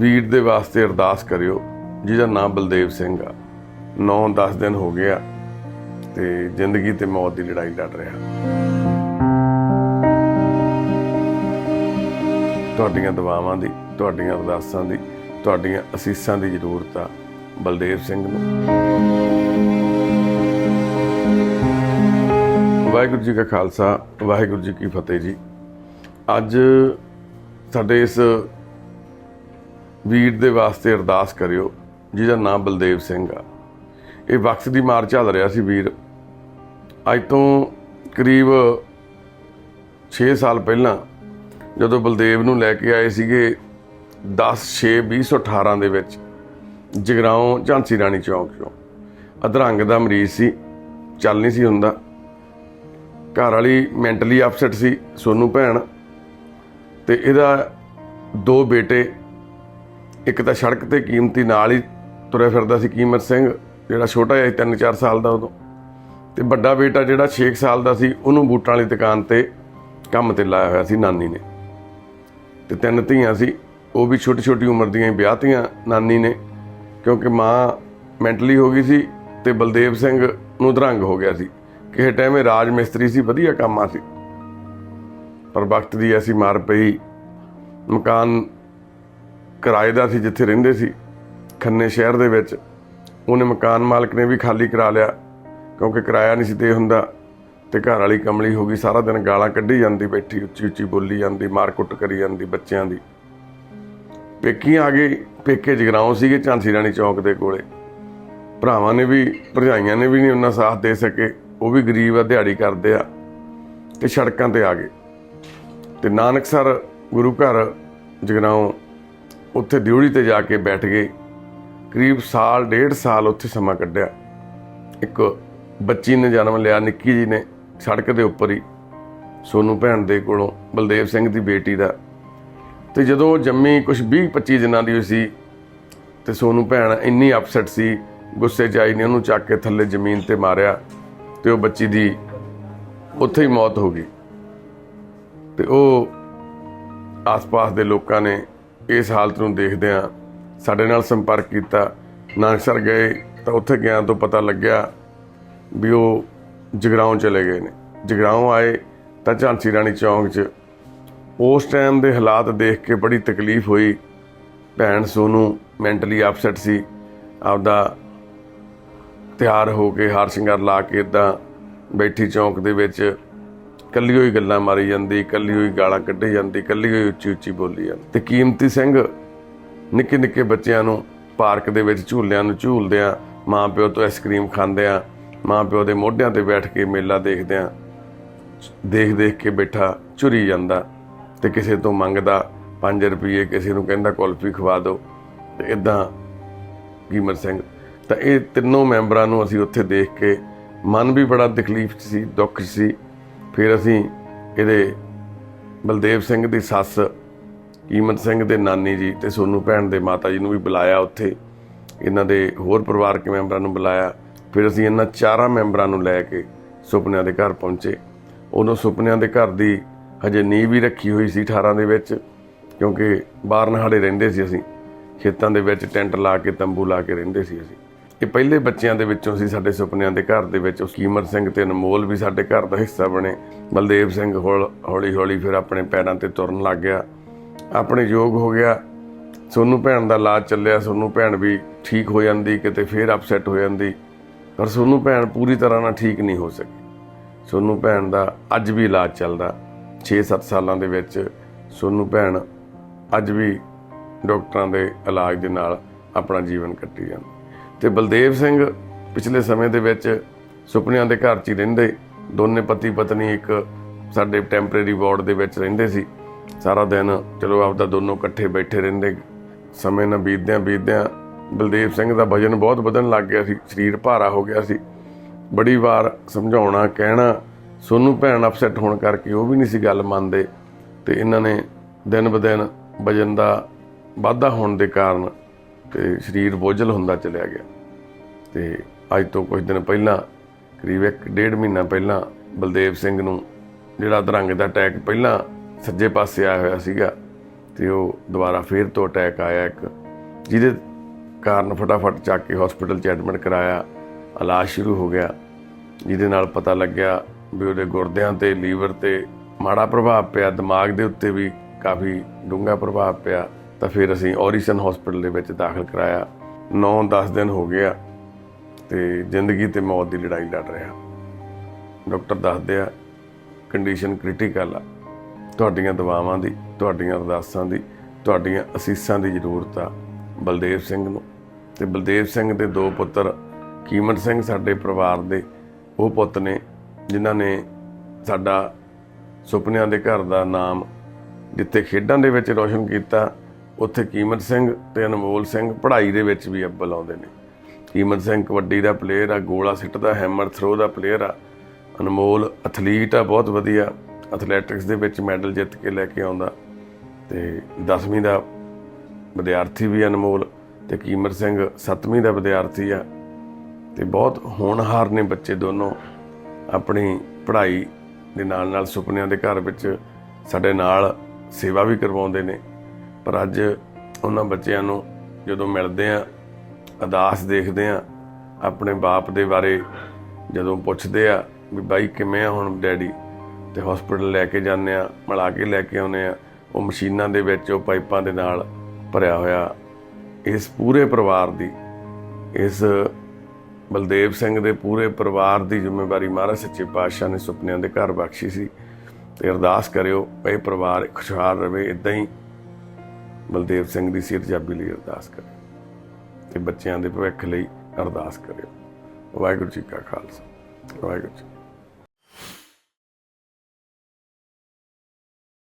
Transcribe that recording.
ਵੀਰ ਦੇ ਵਾਸਤੇ ਅਰਦਾਸ ਕਰਿਓ, ਜਿਹਦਾ ਨਾਮ ਬਲਦੇਵ ਸਿੰਘ ਆ। 9-10 ਦਿਨ ਹੋ ਗਿਆ ਆ ਤੇ ਜ਼ਿੰਦਗੀ ਤੇ ਮੌਤ ਦੀ ਲੜਾਈ ਲੜ ਰਿਹਾ। ਤੁਹਾਡੀਆਂ ਦੁਆਵਾਂ ਦੀ, ਤੁਹਾਡੀਆਂ ਅਰਦਾਸਾਂ ਦੀ, ਤੁਹਾਡੀਆਂ ਅਸੀਸਾਂ ਦੀ ਜ਼ਰੂਰਤ ਆ ਬਲਦੇਵ ਸਿੰਘ ਨੂੰ। ਵਾਹਿਗੁਰੂ ਜੀ ਕਾ ਖਾਲਸਾ, ਵਾਹਿਗੁਰੂ ਜੀ ਕੀ ਫਤਿਹ ਜੀ। ਅੱਜ ਸਾਡੇ ਇਸ ਵੀਰ ਦੇ ਵਾਸਤੇ ਅਰਦਾਸ ਕਰਿਓ, ਜਿਹਦਾ ਨਾਮ ਬਲਦੇਵ ਸਿੰਘ ਆ। ਇਹ ਵਕਤ ਦੀ ਮਾਰ ਚੱਲ ਰਿਹਾ ਸੀ ਵੀਰ। ਅੱਜ ਤੋਂ ਕਰੀਬ 6 ਸਾਲ ਪਹਿਲਾਂ ਜਦੋਂ ਬਲਦੇਵ ਨੂੰ ਲੈ ਕੇ ਆਏ ਸੀਗੇ 10 6 2018 ਦੇ ਵਿੱਚ, ਜਗਰਾਉਂ ਝਾਂਸੀ ਰਾਣੀ ਚੌਂਕ ਚੋਂ। ਅਧਰੰਗ ਦਾ ਮਰੀਜ਼ ਸੀ, ਚੱਲ ਨਹੀਂ ਸੀ ਹੁੰਦਾ। ਘਰ ਵਾਲੀ ਮੈਂਟਲੀ ਅਪਸੈਟ ਸੀ ਸੋਨੂ ਭੈਣ ਤੇ ਇਹਦਾ ਦੋ ਬੇਟੇ ਇੱਕ ਤਾਂ ਸੜਕ ਤੇ ਕੀਮਤੀ ਨਾਲ ਹੀ ਤੁਰਿਆ ਫਿਰਦਾ ਸੀ ਕੀਮਤ ਸਿੰਘ, ਜਿਹੜਾ ਛੋਟਾ ਜਿਹਾ 3-4 ਸਾਲ ਦਾ ਉਦੋਂ। ਤੇ ਵੱਡਾ ਬੇਟਾ ਜਿਹੜਾ 6 ਸਾਲ ਦਾ ਸੀ, ਉਹਨੂੰ ਬੂਟਾਂ ਵਾਲੀ ਦੁਕਾਨ ਤੇ ਕੰਮ ਤੇ ਲਾਇਆ ਹੋਇਆ ਸੀ ਨਾਨੀ ਨੇ। ਤੇ ਤਿੰਨ ਧੀਆਂ ਸੀ, ਉਹ ਵੀ ਛੋਟੀ ਛੋਟੀ ਉਮਰ ਦੀਆਂ ਹੀ ਵਿਆਹਤੀਆਂ ਨਾਨੀ ਨੇ, ਕਿਉਂਕਿ ਮਾਂ ਮੈਂਟਲੀ ਹੋ ਗਈ ਸੀ ਤੇ ਬਲਦੇਵ ਸਿੰਘ ਨੂੰ ਦਰੰਗ ਹੋ ਗਿਆ ਸੀ। ਕਿਸੇ ਟਾਈਮ ਇਹ ਰਾਜ ਮਿਸਤਰੀ ਸੀ, ਵਧੀਆ ਕੰਮਾਂ ਸੀ। ਪਰ ਵਕਤ ਦੀ ਐਸੀ ਮਾਰ ਪਈ, ਮਕਾਨ ਕਿਰਾਏ ਦਾ ਸੀ, ਜਿੱਥੇ ਰਹਿੰਦੇ ਸੀ, ਖੰਨੇ ਸ਼ਹਿਰ ਦੇ ਵਿੱਚ। ਉਹਨੇ ਮਕਾਨ ਮਾਲਕ ਨੇ ਵੀ ਖਾਲੀ ਕਰਾ ਲਿਆ, ਕਿਉਂਕਿ ਕਿਰਾਇਆ ਨਹੀਂ ਸੀ ਦੇ ਹੁੰਦਾ ਤੇ ਘਰ ਵਾਲੀ ਕਮਲੀ ਹੋ ਗਈ, ਸਾਰਾ ਦਿਨ ਗਾਲਾਂ ਕੱਢੀ ਜਾਂਦੀ ਬੈਠੀ, ਉੱਚੀ ਉੱਚੀ ਬੋਲੀ ਜਾਂਦੀ, ਮਾਰ ਕੁੱਟ ਕਰੀ ਜਾਂਦੀ ਬੱਚਿਆਂ ਦੀ। ਪੇਕੀ ਆ ਗਈ, ਪੇਕੇ ਜਗਰਾਉਂ ਸੀਗੇ ਝਾਂਸੀ ਰਾਣੀ ਚੌਕ ਦੇ ਕੋਲੇ। ਭਰਾਵਾਂ ਨੇ ਵੀ, ਭਰਜਾਈਆਂ ਨੇ ਵੀ ਨਹੀਂ ਉਹਨਾਂ ਸਾਥ ਦੇ ਸਕੇ, ਉਹ ਵੀ ਗਰੀਬ ਆ, ਦਿਹਾੜੀ ਕਰਦੇ ਆ ਤੇ ਸੜਕਾਂ ਤੇ ਆ ਗਏ। ਤੇ ਨਾਨਕਸਰ ਗੁਰੂ ਘਰ ਜਗਰਾਉਂ ਉੱਥੇ ਦਿਉੜੀ ਤੇ ਜਾ ਕੇ ਬੈਠ ਗਏ। ਕਰੀਬ ਸਾਲ, ਡੇਢ ਸਾਲ ਉੱਥੇ ਸਮਾਂ ਕੱਢਿਆ। ਇੱਕ ਬੱਚੀ ਨੇ ਜਨਮ ਲਿਆ, ਨਿੱਕੀ ਜੀ ਨੇ ਸੜਕ ਦੇ ਉੱਪਰ ਹੀ, ਸੋਨੂ ਭੈਣ ਦੇ ਕੋਲੋਂ, ਬਲਦੇਵ ਸਿੰਘ ਦੀ ਬੇਟੀ ਦਾ। ਤੇ ਜਦੋਂ ਉਹ ਜੰਮੀ ਕੁਝ 20 25 ਦਿਨਾਂ ਦੀ ਹੋਈ ਸੀ, ਤੇ ਸੋਨੂ ਭੈਣ ਇੰਨੀ ਅਪਸੈਟ ਸੀ, ਗੁੱਸੇ 'ਚ ਆਈ ਨੇ ਉਹਨੂੰ ਚੱਕ ਕੇ ਥੱਲੇ ਜ਼ਮੀਨ ਤੇ ਮਾਰਿਆ ਤੇ ਉਹ ਬੱਚੀ ਦੀ ਉੱਥੇ ਹੀ ਮੌਤ ਹੋ ਗਈ। ਤੇ ਉਹ ਆਸ-ਪਾਸ ਦੇ ਲੋਕਾਂ ਨੇ ਇਸ ਹਾਲਤ ਨੂੰ ਦੇਖਦਿਆਂ ਸਾਡੇ ਨਾਲ ਸੰਪਰਕ ਕੀਤਾ, ਨਾਨਕਸਰ ਗਏ ਤਾਂ ਉੱਥੇ ਗਿਆ ਤੋਂ ਪਤਾ ਲੱਗਿਆ ਵੀ ਉਹ ਜਗਰਾਉਂ ਚਲੇ ਗਏ ਨੇ। ਜਗਰਾਉਂ ਆਏ ਤਾਂ ਝਾਂਸੀ ਰਾਣੀ ਚੌਂਕ 'ਚ ਉਸ ਟਾਈਮ ਦੇ ਹਾਲਾਤ ਦੇਖ ਕੇ ਬੜੀ ਤਕਲੀਫ ਹੋਈ। ਭੈਣ ਸੋਨੂੰ ਮੈਂਟਲੀ ਅਪਸੈਟ ਸੀ। ਆਪਦਾ ਤਿਆਰ ਹੋ ਕੇ ਹਾਰ ਸ਼ਿੰਗਾਰ ਲਾ ਕੇ ਇਦਾਂ ਬੈਠੀ ਚੌਂਕ ਦੇ ਵਿੱਚ ਕੱਲੀ ਹੋਈ ਗੱਲਾਂ ਮਾਰੀ ਜਾਂਦੀ, ਕੱਲੀ ਹੋਈ ਗਾਲਾਂ ਕੱਢੀ ਜਾਂਦੀ, ਕੱਲੀ ਹੋਈ ਉੱਚੀ ਉੱਚੀ ਬੋਲੀ ਜਾਂਦੀ। ਤੇ ਕੀਮਤੀ ਸਿੰਘ ਨਿੱਕੇ ਨਿੱਕੇ ਬੱਚਿਆਂ ਨੂੰ ਪਾਰਕ ਦੇ ਵਿੱਚ ਝੂਲਿਆਂ ਨੂੰ ਝੂਲਦਿਆਂ, ਮਾਂ ਪਿਓ ਤੋਂ ਆਈਸਕ੍ਰੀਮ ਖਾਂਦਿਆਂ, ਮਾਂ ਪਿਓ ਦੇ ਮੋਢਿਆਂ ਤੇ ਬੈਠ ਕੇ ਮੇਲਾ ਦੇਖਦਿਆਂ, ਦੇਖ ਦੇਖ ਕੇ ਬੈਠਾ, ਝੁਰੀ ਜਾਂਦਾ ਤੇ ਕਿਸੇ ਤੋਂ ਮੰਗਦਾ 5 ਰੁਪਏ ਕਿਸੇ ਨੂੰ ਕਹਿੰਦਾ ਕੁਲਫੀ ਖਵਾ ਦਿਓ। ਤੇ ਇਦਾਂ ਕੀਮਤ ਸਿੰਘ। ਤਾਂ ਇਹ ਤਿੰਨੋਂ ਮੈਂਬਰਾਂ ਨੂੰ ਅਸੀਂ ਉੱਥੇ ਦੇਖ ਕੇ ਮਨ ਵੀ ਬੜਾ ਤਕਲੀਫ 'ਚ ਸੀ, ਦੁੱਖ ਸੀ। ਫਿਰ ਅਸੀਂ ਇਹਦੇ ਬਲਦੇਵ ਸਿੰਘ ਦੀ ਸੱਸ, ਕੀਮਤ ਸਿੰਘ ਦੇ ਨਾਨੀ ਜੀ ਤੇ ਸੋਨੂ ਭੈਣ ਦੇ ਮਾਤਾ ਜੀ ਨੂੰ ਵੀ ਬੁਲਾਇਆ ਉੱਥੇ। ਇਹਨਾਂ ਦੇ ਹੋਰ ਪਰਿਵਾਰਕ ਮੈਂਬਰਾਂ ਨੂੰ ਬੁਲਾਇਆ। ਫਿਰ ਅਸੀਂ ਇਹਨਾਂ ਚਾਰਾਂ ਮੈਂਬਰਾਂ ਨੂੰ ਲੈ ਕੇ ਸੁਪਨਿਆਂ ਦੇ ਘਰ ਪਹੁੰਚੇ। ਉਦੋਂ ਸੁਪਨਿਆਂ ਦੇ ਘਰ ਦੀ ਹਜੇ ਨੀਂਹ ਵੀ ਰੱਖੀ ਹੋਈ ਸੀ 18 ਦੇ ਵਿੱਚ, ਕਿਉਂਕਿ ਬਾਹਰ ਨਹਾੜੇ ਰਹਿੰਦੇ ਸੀ ਅਸੀਂ। ਖੇਤਾਂ ਦੇ ਵਿੱਚ ਟੈਂਟ ਲਾ ਕੇ, ਤੰਬੂ ਲਾ ਕੇ ਰਹਿੰਦੇ ਸੀ ਅਸੀਂ। ਇਹ ਪਹਿਲੇ ਬੱਚਿਆਂ ਦੇ ਵਿੱਚੋਂ ਸੀ, ਸਾਡੇ ਸੁਪਨਿਆਂ ਦੇ ਘਰ ਦੇ ਵਿੱਚ ਕੀਮਤ ਸਿੰਘ ਤੇ ਅਨਮੋਲ ਵੀ ਸਾਡੇ ਘਰ ਦਾ ਹਿੱਸਾ ਬਣੇ। ਬਲਦੇਵ ਸਿੰਘ ਹੌਲੀ ਹੌਲੀ ਫਿਰ ਆਪਣੇ ਪੈਰਾਂ ਤੇ ਤੁਰਨ ਲੱਗ ਗਿਆ। ਆਪਣੇ ਯੋਗ ਹੋ ਗਿਆ। ਸੋਨੂੰ ਭੈਣ ਦਾ ਇਲਾਜ ਚੱਲਿਆ। ਸੋਨੂੰ ਭੈਣ ਵੀ ਠੀਕ ਹੋ ਜਾਂਦੀ, ਕਿਤੇ ਫੇਰ ਅਪਸੈਟ ਹੋ ਜਾਂਦੀ। ਪਰ ਸੋਨੂੰ ਭੈਣ ਪੂਰੀ ਤਰ੍ਹਾਂ ਨਾਲ ਠੀਕ ਨਹੀਂ ਹੋ ਸਕੀ। ਸੋਨੂੰ ਭੈਣ ਦਾ ਅੱਜ ਵੀ ਇਲਾਜ ਚੱਲਦਾ। 6-7 ਸਾਲਾਂ ਦੇ ਵਿੱਚ ਸੋਨੂੰ ਭੈਣ ਅੱਜ ਵੀ ਡਾਕਟਰਾਂ ਦੇ ਇਲਾਜ ਦੇ ਨਾਲ ਆਪਣਾ ਜੀਵਨ ਕੱਟੀ ਜਾਂਦੀ। ਤੇ ਬਲਦੇਵ ਸਿੰਘ ਪਿਛਲੇ ਸਮੇਂ ਦੇ ਵਿੱਚ ਸੁਪਨਿਆਂ ਦੇ ਘਰ 'ਚ ਹੀ ਰਹਿੰਦੇ। ਦੋਨੇ ਪਤੀ ਪਤਨੀ ਇੱਕ ਸਾਡੇ ਟੈਂਪਰੇਰੀ ਵਾਰਡ ਦੇ ਵਿੱਚ ਰਹਿੰਦੇ ਸੀ। ਸਾਰਾ ਦਿਨ ਚਲੋ ਆਪਦਾ ਦੋਨੋਂ ਇਕੱਠੇ ਬੈਠੇ ਰਹਿੰਦੇ। ਸਮੇਂ ਨਾਲ ਬੀਤਦਿਆਂ ਬੀਤਦਿਆਂ ਬਲਦੇਵ ਸਿੰਘ ਦਾ ਵਜਨ ਬਹੁਤ ਵਧਣ ਲੱਗ ਗਿਆ ਸੀ। ਸਰੀਰ ਭਾਰਾ ਹੋ ਗਿਆ ਸੀ। ਬੜੀ ਵਾਰ ਸਮਝਾਉਣਾ, ਕਹਿਣਾ, ਸੋਨੂੰ ਭੈਣ ਅਪਸੈਟ ਹੋਣ ਕਰਕੇ ਉਹ ਵੀ ਨਹੀਂ ਸੀ ਗੱਲ ਮੰਨਦੇ। ਤੇ ਇਹਨਾਂ ਨੇ ਦਿਨ ਬਦਿਨ ਵਜਨ ਦਾ ਵਾਧਾ ਹੋਣ ਦੇ ਕਾਰਨ ਤੇ ਸਰੀਰ ਬੋਝਲ ਹੁੰਦਾ ਚਲਿਆ ਗਿਆ। ਤੇ ਅੱਜ ਤੋਂ ਕੁਝ ਦਿਨ ਪਹਿਲਾਂ, ਕਰੀਬ ਇੱਕ ਡੇਢ ਮਹੀਨਾ ਪਹਿਲਾਂ ਬਲਦੇਵ ਸਿੰਘ ਨੂੰ ਜਿਹੜਾ ਦਰੰਗ ਦਾ ਅਟੈਕ ਪਹਿਲਾਂ ਸੱਜੇ ਪਾਸੇ ਆਇਆ ਹੋਇਆ ਸੀਗਾ, ਤੇ ਉਹ ਦੁਬਾਰਾ ਫੇਰ ਤੋਂ ਅਟੈਕ ਆਇਆ ਇੱਕ, ਜਿਹਦੇ ਕਾਰਨ ਫਟਾਫਟ ਚੱਕ ਕੇ ਹਸਪੀਟਲ 'ਚ ਐਡਮਿਟ ਕਰਾਇਆ, ਇਲਾਜ ਸ਼ੁਰੂ ਹੋ ਗਿਆ। ਜਿਹਦੇ ਨਾਲ ਪਤਾ ਲੱਗਿਆ ਵੀ ਉਹਦੇ ਗੁਰਦਿਆਂ ਤੇ, ਲੀਵਰ ਤੇ ਮਾੜਾ ਪ੍ਰਭਾਵ ਪਿਆ, ਦਿਮਾਗ ਦੇ ਉੱਤੇ ਵੀ ਕਾਫੀ ਡੂੰਘਾ ਪ੍ਰਭਾਵ ਪਿਆ। ਤਾਂ ਫਿਰ ਅਸੀਂ ਔਰੀਸਨ ਹਸਪੀਟਲ ਦੇ ਵਿੱਚ ਦਾਖਲ ਕਰਾਇਆ। 9-10 ਦਿਨ ਹੋ ਗਿਆ ਤੇ ਜ਼ਿੰਦਗੀ ਤੇ ਮੌਤ ਦੀ ਲੜਾਈ ਲੜ ਰਿਹਾ ਡਾਕਟਰ ਦੱਸਦੇ ਆ ਕੰਡੀਸ਼ਨ ਕ੍ਰਿਟੀਕਲ ਆ। ਤੁਹਾਡੀਆਂ ਦਵਾਵਾਂ ਦੀ, ਤੁਹਾਡੀਆਂ ਅਰਦਾਸਾਂ ਦੀ, ਤੁਹਾਡੀਆਂ ਅਸੀਸਾਂ ਦੀ ਜ਼ਰੂਰਤ ਆ ਬਲਦੇਵ ਸਿੰਘ ਨੂੰ। ਤੇ ਬਲਦੇਵ ਸਿੰਘ ਦੇ ਦੋ ਪੁੱਤਰ ਕੀਮਤ ਸਿੰਘ ਸਾਡੇ ਪਰਿਵਾਰ ਦੇ, ਉਹ ਪੁੱਤ ਨੇ, ਜਿਨ੍ਹਾਂ ਨੇ ਸਾਡਾ ਸੁਪਨਿਆਂ ਦੇ ਘਰ ਦਾ ਨਾਮ ਜਿੱਥੇ ਖੇਡਾਂ ਦੇ ਵਿੱਚ ਰੋਸ਼ਨ ਕੀਤਾ ਉੱਥੇ ਕੀਮਤ ਸਿੰਘ ਤੇ ਅਨਮੋਲ ਸਿੰਘ ਪੜ੍ਹਾਈ ਦੇ ਵਿੱਚ ਵੀ ਅੱਵਲ ਆਉਂਦੇ ਨੇ। ਕੀਮਤ ਸਿੰਘ ਕਬੱਡੀ ਦਾ ਪਲੇਅਰ ਆ, ਗੋਲਾ ਸਿੱਟਦਾ ਹੈਮਰ ਥਰੋ ਦਾ ਪਲੇਅਰ ਆ। ਅਨਮੋਲ ਐਥਲੀਟ ਆ, ਬਹੁਤ ਵਧੀਆ ਐਥਲੈਟਿਕਸ ਦੇ ਵਿੱਚ ਮੈਡਲ ਜਿੱਤ ਕੇ ਲੈ ਕੇ ਆਉਂਦਾ। ਤੇ 10ਵੀਂ ਦਾ ਵਿਦਿਆਰਥੀ ਵੀ ਅਨਮੋਲ ਤੇ ਕੀਮਤ ਸਿੰਘ 7ਵੀਂ ਦਾ ਵਿਦਿਆਰਥੀ ਆ। ਤੇ ਬਹੁਤ ਹੋਣਹਾਰ ਨੇ ਬੱਚੇ ਦੋਨੋਂ। ਆਪਣੀ ਪੜ੍ਹਾਈ ਦੇ ਨਾਲ ਨਾਲ ਸੁਪਨਿਆਂ ਦੇ ਘਰ ਵਿੱਚ ਸਾਡੇ ਨਾਲ ਸੇਵਾ ਵੀ ਕਰਵਾਉਂਦੇ ਨੇ। ਪਰ ਅੱਜ ਉਹਨਾਂ ਬੱਚਿਆਂ ਨੂੰ ਜਦੋਂ ਮਿਲਦੇ ਆ ਅਦਾਸ ਦੇਖਦੇ ਆ, ਆਪਣੇ ਬਾਪ ਦੇ ਬਾਰੇ ਜਦੋਂ ਪੁੱਛਦੇ ਆ ਵੀ ਬਾਈ ਕਿਵੇਂ ਆ ਹੁਣ ਡੈਡੀ, ਤੇ ਹਸਪੀਟਲ ਲੈ ਕੇ ਜਾਂਦੇ ਆ, ਮਿਲਾ ਕੇ ਲੈ ਕੇ ਆਉਂਦੇ ਆ, ਉਹ ਮਸ਼ੀਨਾਂ ਦੇ ਵਿੱਚ, ਉਹ ਪਾਈਪਾਂ ਦੇ ਨਾਲ ਭਰਿਆ ਹੋਇਆ ਇਸ ਪੂਰੇ ਪਰਿਵਾਰ ਦੀ, ਇਸ ਬਲਦੇਵ ਸਿੰਘ ਦੇ ਪੂਰੇ ਪਰਿਵਾਰ ਦੀ ਜ਼ਿੰਮੇਵਾਰੀ ਮਹਾਰਾਜ ਸੱਚੇ ਪਾਤਸ਼ਾਹ ਨੇ ਸੁਪਨਿਆਂ ਦੇ ਘਰ ਬਖਸ਼ੀ ਸੀ, ਤੇ ਅਰਦਾਸ ਕਰਿਓ ਇਹ ਪਰਿਵਾਰ ਖੁਸ਼ਹਾਲ ਰਵੇ ਇਦਾਂ ਹੀ ਬਲਦੇਵ ਸਿੰਘ ਦੀ ਸਿਹਤ ਜਾਬੀ ਲਈ ਅਰਦਾਸ ਕਰਿਓ ਤੇ ਬੱਚਿਆਂ ਦੇ ਭਵਿੱਖ ਲਈ ਅਰਦਾਸ ਕਰਿਓ ਵਾਹਿਗੁਰੂ ਜੀ ਕਾ ਖਾਲਸਾ, ਵਾਹਿਗੁਰੂ ਜੀ